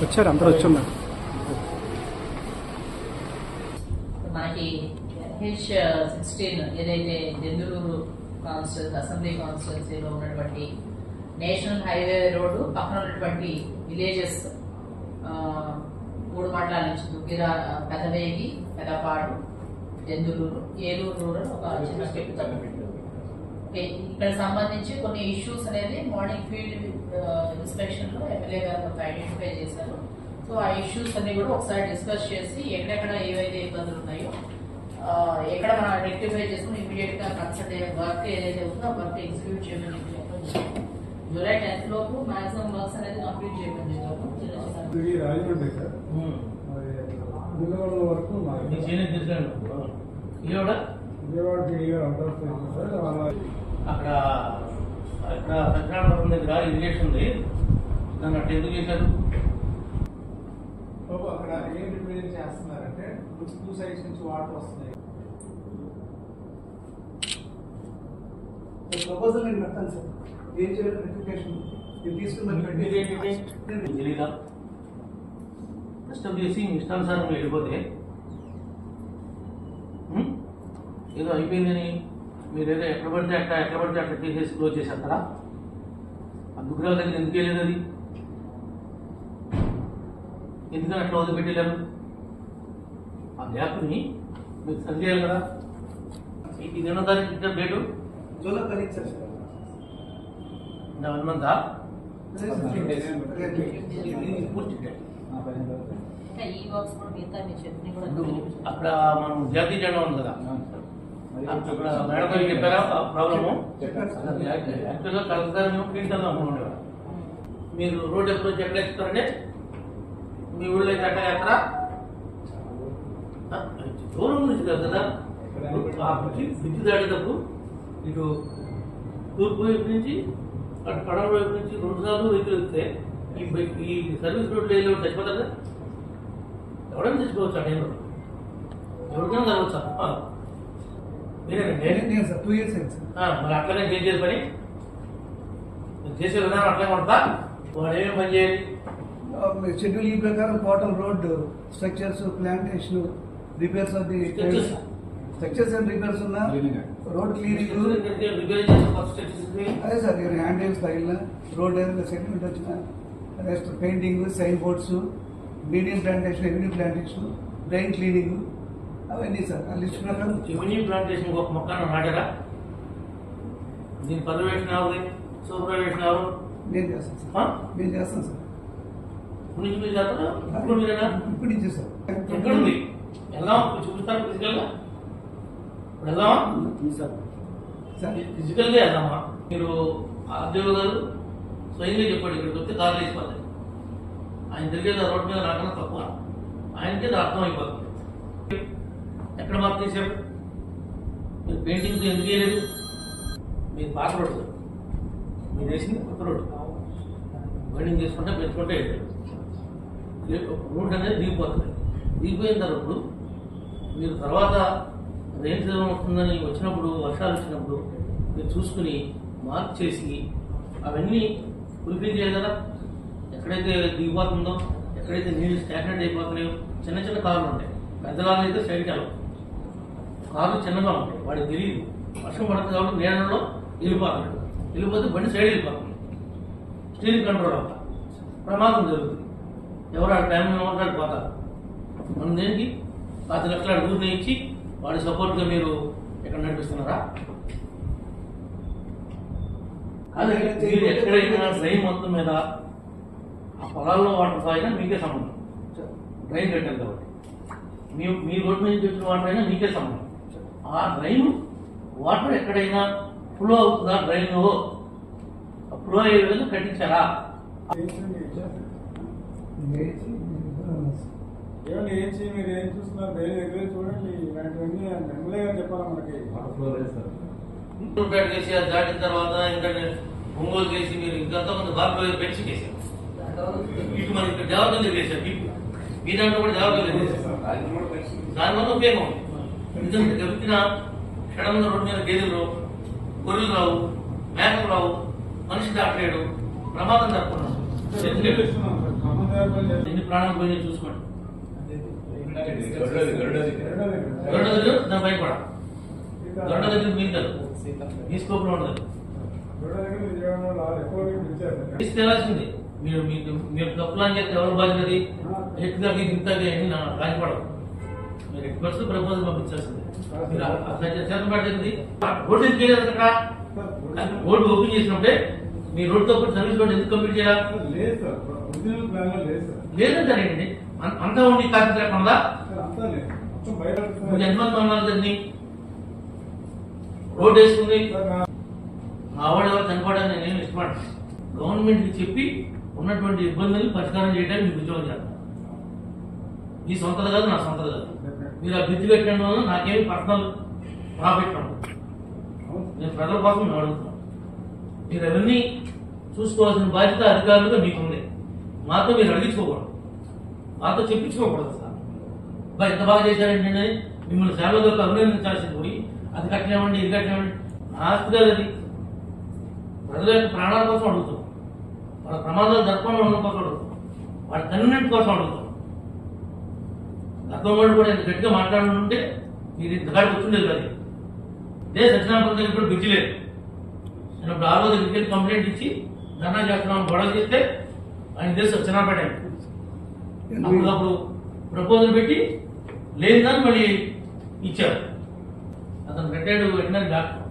వచ్చారు అందరూ వచ్చున్నారు. మనకి హెచ్ సిక్స్టీన్ ఏదైతే దెందులూరు కాన్స్టిట్యూన్స్ అసెంబ్లీ కాన్స్టిట్యున్సీలో ఉన్నటువంటి నేషనల్ హైవే రోడ్డు పక్కన ఉన్నటువంటి విలేజెస్ మూడు మండలాల నుంచి దుగ్గిర పెదవేగి పెదపాడు దెందులూరు ఏలూరు రూరల్ ఒక చిన్న స్టెప్ ఇక్కడ సంబంధించి కొన్ని ఇష్యూస్ అనేది మార్నింగ్ ఫీల్డ్ ఇన్స్పెక్షన్లో ఎమ్మెల్యే గారు కొంత ఐడెంటిఫై చేశారు. సో ఆ ఇష్యూస్ అన్ని కూడా ఒకసారి డిస్కస్ చేసి ఎక్కడెక్కడ ఏవైతే ఇబ్బందులు ఉన్నాయో ఎక్కడ మనం రెక్టిఫై చేసుకుని ఇమీడియట్గా కన్సల్ట్ అయ్యే వర్క్ ఏదైతే ఉందో ఆ వర్క్ ఎగ్జిక్యూట్ చేయమని చెప్పి. జూలై టెన్త్ లోపు మాక్సిమం వర్క్స్ అనేది కంప్లీట్ చేయమని చెప్పాము వరకు అక్కడ అక్కడ సత్యనారాయణ దగ్గర ఇరిగేషన్ ఉంది. దాన్ని అట్లా ఎందుకు చేశారు? బాబు అక్కడ ఏం రిప్రజెంట్ చేస్తున్నారంటే టూ సైడ్స్ నుంచి వాటర్ వస్తున్నాయి. ప్రపోజల్ నేను పెడతాను సార్. ఏం చేయాలి రెక్టిఫికేషన్ ఇది తీసుకుని మరి మీకు తెలీదా? డిస్టర్బ్ చేసి మీ ఇష్టానుసారం వెళ్ళిపోతే ఏదో అయిపోయిందని మీరు ఏదో ఎక్కడ పడితే అక్కడ ఎక్కడ పడితే అక్కడ తీసేసి క్లోజ్ చేసేస్తారా? ఆ విగ్రహాల దగ్గర ఎందుకు వెళ్ళేది అది? ఎందుకని అట్లా వదిలిపెట్టలేరు ఆ గ్యాప్ని మీరు సరి చేయాలి కదా. ఇది ఎన్నో తారీఖు ఇచ్చారు డేటు? జూలై పదిహేను సార్. నా వన్ మంతా పూర్తి అక్కడ మనం జాతీయ జెండా ఉంది కదా. మేడం చెప్పారా? ప్రాబ్లము? యాక్చువల్గా కలెక్టర్ మేము మీరు రోడ్ అప్రోచ్ ఎక్కడ ఎక్కుతారంటే మీ ఊళ్ళో ఎక్కడ ఎక్కరా దూరం నుంచి కాదు కదా. ఆ బ్రిడ్జి బ్రిడ్జి దాటేటప్పుడు ఇటు తూర్పు వైపు నుంచి అటు పడవ వైపు నుంచి రెండు సార్లు వెహికల్ వెళ్తే ఈ ఈ సర్వీస్ రోడ్లో వెళ్ళి చచ్చిపోతారు కదా. ఎవరైనా చచ్చిపోవచ్చు ఆ టైంలో. ఎవరికైనా జరగవచ్చు నేను సార్ టూ ఇయర్స్ అయింది సార్. మరి అట్లనే చేసేది పని? మీరు చేసే విధానం అట్లనే ఉంటా వాడు ఏమేమి పని చేయాలి? షెడ్యూల్ ఈ ప్రకారం కోటం road structures plantation repairs of the. Structures and repairs ఉన్న రోడ్ క్లీనింగ్ అదే సార్ హ్యాండ్ రైల్స్ తగిలిన రోడ్ సెటిల్మెంట్ వచ్చిన next painting sign boards medium plantation avenue plantation drain cleaning అవన్నీ సార్ లిస్ట్ ప్రకారం రెవెన్యూ ప్లాంటేషన్ ఒక మొక్కను నాటారా? దీని పర్యవేక్షణ ఎవరి సూపర్వేషన్ ఎవరు? నేను చేస్తాను సార్? నేను చేస్తాను సార్. ఇప్పుడు నుంచి మీరు చేస్తారా? ఇప్పుడు మీరేనా? ఇప్పుడు నుంచి సార్. ఎక్కడ ఉంది వెళ్దాం చూపిస్తాను ఫిజికల్గా ఇప్పుడు వెళ్దామా? సార్. ఫిజికల్గా వెళ్దామా? మీరు ఆర్దేవ్ గారు స్వయంగా చెప్పాడు ఇక్కడికి వస్తే కార్లు వేసిపోతాయి ఆయన తిరిగేది రోడ్డు మీద రావడం తక్కువ. ఆయనకి అర్థం అయిపోతుంది ఎక్కడ మార్పు చేశారు? మీరు పెయింటింగ్ ఎందుకు చేయలేదు మీరు పాత రోడ్డు సార్. మీరు వేసింది కొత్త రోడ్డు. బైండింగ్ చేసుకుంటే పెంచుకుంటే రోడ్ అనేది దిగిపోతుంది. దిగిపోయిన తర్వాత మీరు తర్వాత రెయిన్ సీజన్ వస్తుందని వచ్చినప్పుడు వర్షాలు వచ్చినప్పుడు మీరు చూసుకుని మార్క్ చేసి అవన్నీ ఫుల్ఫిల్ చేయాలి కదా. ఎక్కడైతే దిగిపోతుందో ఎక్కడైతే నీళ్ళు స్టాగ్నెట్ అయిపోతున్నాయో చిన్న చిన్న కార్లు ఉంటాయి. పెద్ద కార్లు అయితే సైడ్కి వెళ్ళవు కార్లు చిన్నగా ఉంటాయి. వాడికి తెలియదు. వర్షం పడుతుంది కాబట్టి నీళ్ళలో వెళ్ళిపోతున్నాడు వెళ్ళిపోతే బండి సైడ్ వెళ్ళిపోతుంది. స్టీరింగ్ కంట్రోల్ అవ్వ ప్రమాదం జరుగుతుంది. ఎవరు ఆ టైం ఉంటాడు పోతారు. మనం దేనికి? పాతి లక్షల అడుగుని ఇచ్చి వాడి సపోర్ట్గా మీరు ఎక్కడ నడిపిస్తున్నారా? మీరు ఎక్కడైనా డ్రైన్ మొత్తం మీద ఆ పొలాల్లో వాటర్ సాగినా మీకే సంబంధం. డ్రైన్ కట్టారు కాబట్టి. మీ మీ రోడ్డు నుంచి వచ్చిన వాటర్ అయినా మీకే సంబంధం. ఆ డ్రైన్ వాటర్ ఎక్కడైనా ఫ్లో అవుతుందా? డ్రైన్లో ఫ్లో అయ్యే విధంగా కట్టించారా? ఏమన్నా మీరు ఏం చూస్తున్నారు? దగ్గర చూడండి. ఇలాంటివన్నీ ఎమ్మెల్యే గారు చెప్పాలా మనకి? ఇంప్రూవ్మెంట్ చేసి అది దాటిన తర్వాత ఇంకా ఒంగోలు చేసి మీరు ఇంకంతా కొంత బాగా పెంచి చేశారు. ఇటు మనకి ఇక్కడ దేవతలు చేశారు ఇటు. మీ దాంట్లో కూడా దేవతలు చేశారు. దానివల్ల ఉపయోగం ఉంది. ఎందుకంటే గెలిచిన క్షణంలో రోడ్డు మీద గేదెలు గొర్రెలు రావు మేకలు రావు మనిషి దాటలేడు ప్రమాదం తప్పుకున్నాం. ఎన్ని ప్రాణాలు పోయినాయి చూసుకోండి. గరుడ దగ్గర దాని భయపడ గరుడ దగ్గర మీ స్కోప్లో ఉండదు రెండో ఎక్కువ. తీసుకెళ్ళాల్సింది మీరు మీకు మీరు తప్పులని చెప్తే ఎవరు బాధ్యతది మీకు ఇంత అని నా రాజపడవు మీరు ఎక్స్పర్ట్స్ ప్రపోజల్ పంపించాల్సింది. మీరు ఎందుకు అక్కడ? ఓపెన్ చేసినప్పుడే మీ రోడ్డుతో పాటు సర్వీస్ రోడ్ ఎందుకు కంప్లీట్ చేయాలి? లేదు సార్ అం- అంతా ఉండి కాపీ లేకుండా ఎంతమంది ఉన్నారు దాన్ని? రోడ్డు వేసుకుంది. ఆవిడ ఎవరు చనిపోవడానికి నేను ఇష్టపడను. గవర్నమెంట్కి చెప్పి ఉన్నటువంటి ఇబ్బందులు పరిష్కారం చేయడానికి మీకు ఉద్యోగం చేస్తాను మీ సొంతది కాదు నా సొంతది కాదు. మీరు ఆ బిద్దు పెట్టడం వల్ల నాకేమి పర్సనల్ ప్రాఫిట్ ఉండదు. నేను ప్రజల కోసం మేము అడుగుతున్నాను మీరు అవన్నీ చూసుకోవాల్సిన బాధ్యత అధికారులుగా మీకుంది. మాతో మీరు అడిగించుకోకూడదు. మాతో చెప్పించుకోకూడదు సార్. బా ఎంత బాగా చేశారండి అని మిమ్మల్ని సేవలో అభినందించాల్సింది పోయి అది కట్టినామండి ఇది కట్టినామండి. నా ఆస్తి కాదు అది. ప్రజల యొక్క ప్రాణాల కోసం అడుగుతాం వాళ్ళ ప్రమాదాలు జరగకుండా ఉండడం కోసం అడుగుతాం వాళ్ళ కన్వీనెంట్ కోసం అడుగుతాం వాళ్ళు కూడా ఇంత గట్టిగా మాట్లాడుతుంటే మీరు ఇంతకాడికి వచ్చిండేది కాదు. ఇదే సత్యనారాయణ దగ్గర కూడా లేదు. నేను ఇప్పుడు ఆరో దగ్గరికి వెళ్ళి కంప్లైంట్ ఇచ్చి ధర్నా చేస్తున్నాం గొడవ చేస్తే ఆయన తెలిసి సత్యనారాయణ అప్పుడు అప్పుడు ప్రపోజల్ పెట్టి లేదని మళ్ళీ ఇచ్చారు. అతను రిటైర్డ్ వెటనరీ డాక్టర్.